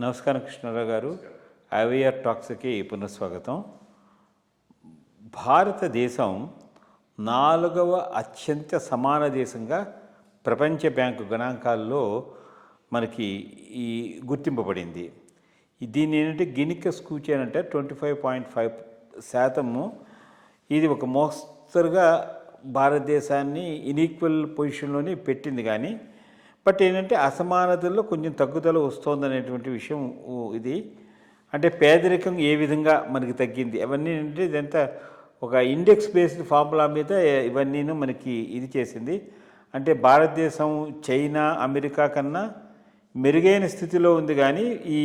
నమస్కారం కృష్ణారావు గారు. ఐవీఆర్ టాక్స్కి పునఃస్వాగతం. భారతదేశం నాలుగవ అత్యంత సమాన దేశంగా ప్రపంచ బ్యాంకు గణాంకాల్లో మనకి ఈ గుర్తింపబడింది. దీన్ని ఏంటంటే గినిక స్కూచి అని అంటే ట్వంటీ ఫైవ్ పాయింట్ ఫైవ్ శాతము. ఇది ఒక మోస్తరుగా భారతదేశాన్ని ఇన్ఈక్వల్ పొజిషన్లోనే పెట్టింది కానీ బట్ ఏంటంటే అసమానతల్లో కొంచెం తగ్గుదల వస్తోందనేటువంటి విషయం ఇది. అంటే పేదరికం ఏ విధంగా మనకి తగ్గింది? అవన్నీ అంటే ఇదంతా ఒక ఇండెక్స్ బేస్డ్ ఫార్ములా మీద ఇవన్నీను మనకి ఇది చేసింది. అంటే భారతదేశం చైనా అమెరికా కన్నా మెరుగైన స్థితిలో ఉంది కానీ ఈ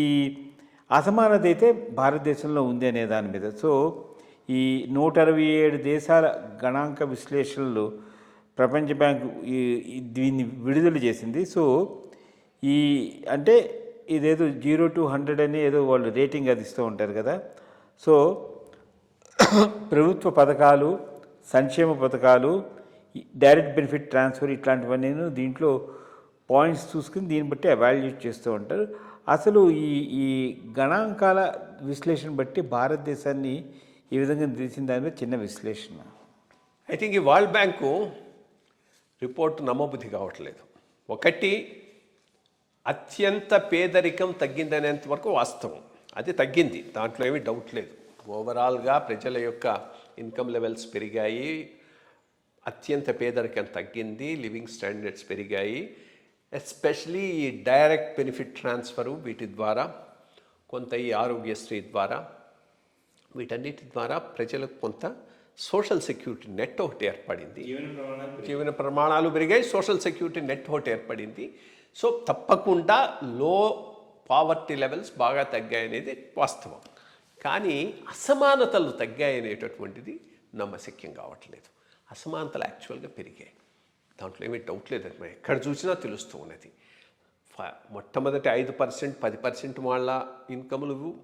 అసమానత అయితే భారతదేశంలో ఉంది అనే దాని మీద. సో ఈ నూట అరవై ఏడు దేశాల గణాంక విశ్లేషణలు ప్రపంచ బ్యాంకు ఈ దీన్ని విడుదల చేసింది. సో ఈ అంటే ఇదేదో జీరో టు హండ్రెడ్ అని ఏదో వాళ్ళు రేటింగ్ అది ఇస్తూ ఉంటారు కదా. సో ప్రభుత్వ పథకాలు సంక్షేమ పథకాలు ఈ డైరెక్ట్ బెనిఫిట్ ట్రాన్స్ఫర్ ఇట్లాంటివన్నీ దీంట్లో పాయింట్స్ చూసుకుని దీన్ని బట్టి అవాల్యుయేట్ చేస్తూ ఉంటారు. అసలు ఈ ఈ గణాంకాల విశ్లేషణ బట్టి భారతదేశాన్ని ఈ విధంగా తెలిసిన దాని మీద చిన్న విశ్లేషణ. ఐ థింక్ ఈ వరల్డ్ బ్యాంకు రిపోర్ట్ నమ్మబుద్ధి కావట్లేదు. ఒకటి అత్యంత పేదరికం తగ్గిందనేంత వరకు వాస్తవం. అది తగ్గింది. దాంట్లో ఏమీ డౌట్ లేదు. ఓవరాల్గా ప్రజల యొక్క ఇన్కమ్ లెవెల్స్ పెరిగాయి. అత్యంత పేదరికం తగ్గింది. లివింగ్ స్టాండర్డ్స్ పెరిగాయి. ఎస్పెషలీ ఈ డైరెక్ట్ బెనిఫిట్ ట్రాన్స్ఫరు వీటి ద్వారా కొంత ఈ ఆరోగ్యశ్రీ ద్వారా వీటన్నిటి ద్వారా ప్రజలకు కొంత సోషల్ సెక్యూరిటీ నెట్ ఒకటి ఏర్పడింది. జీవన ప్రమాణాలు పెరిగాయి. సోషల్ సెక్యూరిటీ నెట్ ఒకటి ఏర్పడింది. సో తప్పకుండా లో పావర్టీ లెవెల్స్ బాగా తగ్గాయి అనేది వాస్తవం. కానీ అసమానతలు తగ్గాయి అనేటటువంటిది నమ్మశక్యం కావట్లేదు. అసమానతలు యాక్చువల్గా పెరిగాయి. దాంట్లో ఏమీ డౌట్ లేదండి. మనం ఎక్కడ చూసినా తెలుస్తూ ఉన్నది. మొట్టమొదటి ఐదు పర్సెంట్ పది పర్సెంట్ వాళ్ళ ఇన్కములు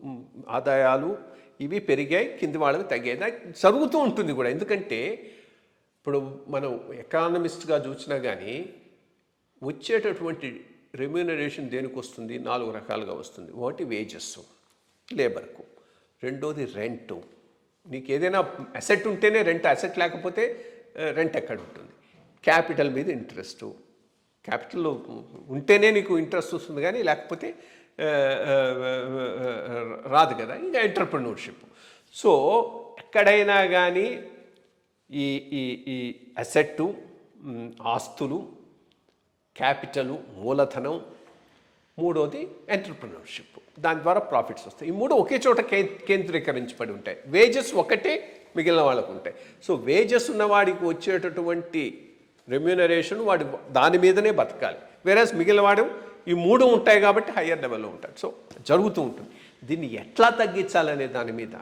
ఆదాయాలు ఇవి పెరిగాయి కింది వాళ్ళవి తగ్గాయి. అది జరుగుతూ ఉంటుంది కూడా. ఎందుకంటే ఇప్పుడు మనం ఎకానమిస్ట్గా చూసినా కానీ వచ్చేటటువంటి రెమ్యూనరేషన్ దేనికి వస్తుంది? నాలుగు రకాలుగా వస్తుంది. ఒకటి వేజెస్ లేబర్కు. రెండోది రెంట్. నీకు ఏదైనా అసెట్ ఉంటేనే రెంట్ అసెట్ లేకపోతే రెంట్ ఎక్కడ ఉంటుంది? క్యాపిటల్ మీద ఇంట్రెస్ట్. క్యాపిటల్ ఉంటేనే నీకు ఇంట్రెస్ట్ వస్తుంది కానీ లేకపోతే రాదు కదా ఇంకా ఎంటర్ప్రినర్షిప్ సో ఎక్కడైనా కానీ ఈ ఈ ఈ అసెట్టు ఆస్తులు క్యాపిటలు మూలధనం మూడోది ఎంటర్ప్రినర్షిప్ దాని ద్వారా ప్రాఫిట్స్ వస్తాయి. ఈ మూడు ఒకే చోట కే కేంద్రీకరించబడి ఉంటాయి. వేజెస్ ఒకటే మిగిలిన వాళ్ళకు ఉంటాయి. సో వేజెస్ ఉన్నవాడికి వచ్చేటటువంటి రెమ్యూనరేషన్ వాడి దాని మీదనే బతకాలి. వేరేస్ మిగిలిన వాడు ఈ మూడు ఉంటాయి కాబట్టి హయ్యర్ లెవెల్లో ఉంటాడు. సో జరుగుతూ ఉంటుంది. దీన్ని ఎట్లా తగ్గించాలనే దాని మీద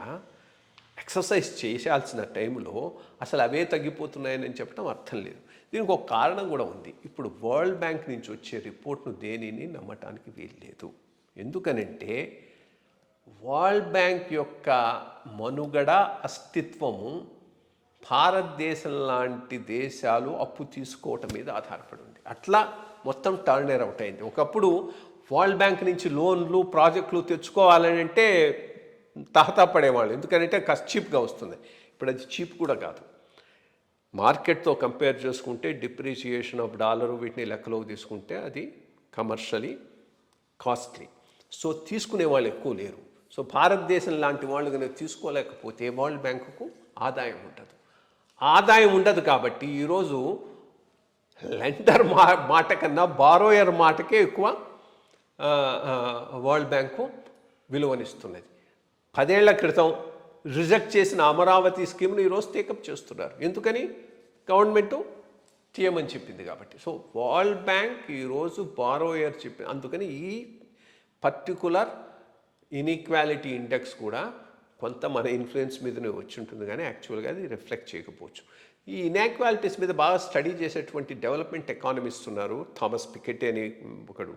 ఎక్సర్సైజ్ చేయాల్సిన టైంలో అసలు అవే తగ్గిపోతున్నాయని చెప్పడం అర్థం లేదు. దీనికి ఒక కారణం కూడా ఉంది. ఇప్పుడు వరల్డ్ బ్యాంక్ నుంచి వచ్చే రిపోర్ట్ను దేనిని నమ్మటానికి వీల్లేదు. ఎందుకనంటే వరల్డ్ బ్యాంక్ యొక్క మనుగడ అస్తిత్వము భారతదేశం లాంటి దేశాలు అప్పు తీసుకోవటం మీద ఆధారపడి ఉంది. అట్లా మొత్తం టర్నర్ అవుట్ అయింది. ఒకప్పుడు వరల్డ్ బ్యాంక్ నుంచి లోన్లు ప్రాజెక్టులు తెచ్చుకోవాలని అంటే తహతా పడేవాళ్ళు. ఎందుకంటే కాస్త చీప్గా వస్తుంది. ఇప్పుడు అది చీప్ కూడా కాదు. మార్కెట్తో కంపేర్ చేసుకుంటే డిప్రిసియేషన్ ఆఫ్ డాలర్ వీటిని లెక్కలోకి తీసుకుంటే అది కమర్షియలీ కాస్ట్లీ. సో తీసుకునే వాళ్ళు ఎక్కువ లేరు. సో భారతదేశం లాంటి వాళ్ళు కనుక తీసుకోలేకపోతే వరల్డ్ బ్యాంకుకు ఆదాయం ఉండదు. ఆదాయం ఉండదు కాబట్టి ఈరోజు లెండర్ మా మాట కన్నా బారోయర్ మాటకే ఎక్కువ వరల్డ్ బ్యాంకు విలువనిస్తున్నది. పదేళ్ళ క్రితం రిజెక్ట్ చేసిన అమరావతి స్కీమ్ను ఈరోజు టేకప్ చేస్తున్నారు. ఎందుకని? గవర్నమెంటు తీయమని చెప్పింది కాబట్టి. సో వరల్డ్ బ్యాంక్ ఈరోజు బారోయర్ చెప్పి అందుకని ఈ పర్టికులర్ ఇన్ఈక్వాలిటీ ఇండెక్స్ కూడా కొంత మన ఇన్ఫ్లుయెన్స్ మీదనే వచ్చి ఉంటుంది కానీ యాక్చువల్గా అది రిఫ్లెక్ట్ చేయకపోవచ్చు. ఈ ఇన్యాక్వాలిటీస్ మీద బాగా స్టడీ చేసేటువంటి డెవలప్మెంట్ ఎకానమిస్ట్ ఉన్నారు. థామస్ పికెట్ అని ఒకడు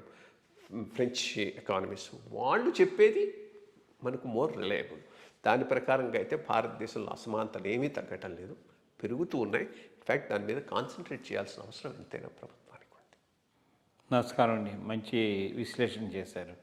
ఫ్రెంచ్ ఎకానమిస్ట్ వాళ్ళు చెప్పేది మనకు మోర్ రిలయబుల్ దాని ప్రకారంగా అయితే భారతదేశంలో అసమానతలు ఏమీ తగ్గటం లేదు. పెరుగుతూ ఉన్నాయి. ఇన్ఫ్యాక్ట్ దాని మీద కాన్సన్ట్రేట్ చేయాల్సిన అవసరం ఎంతైనా ప్రభుత్వానికి ఉంది నమస్కారం అండి. మంచి విశ్లేషణ చేశారు.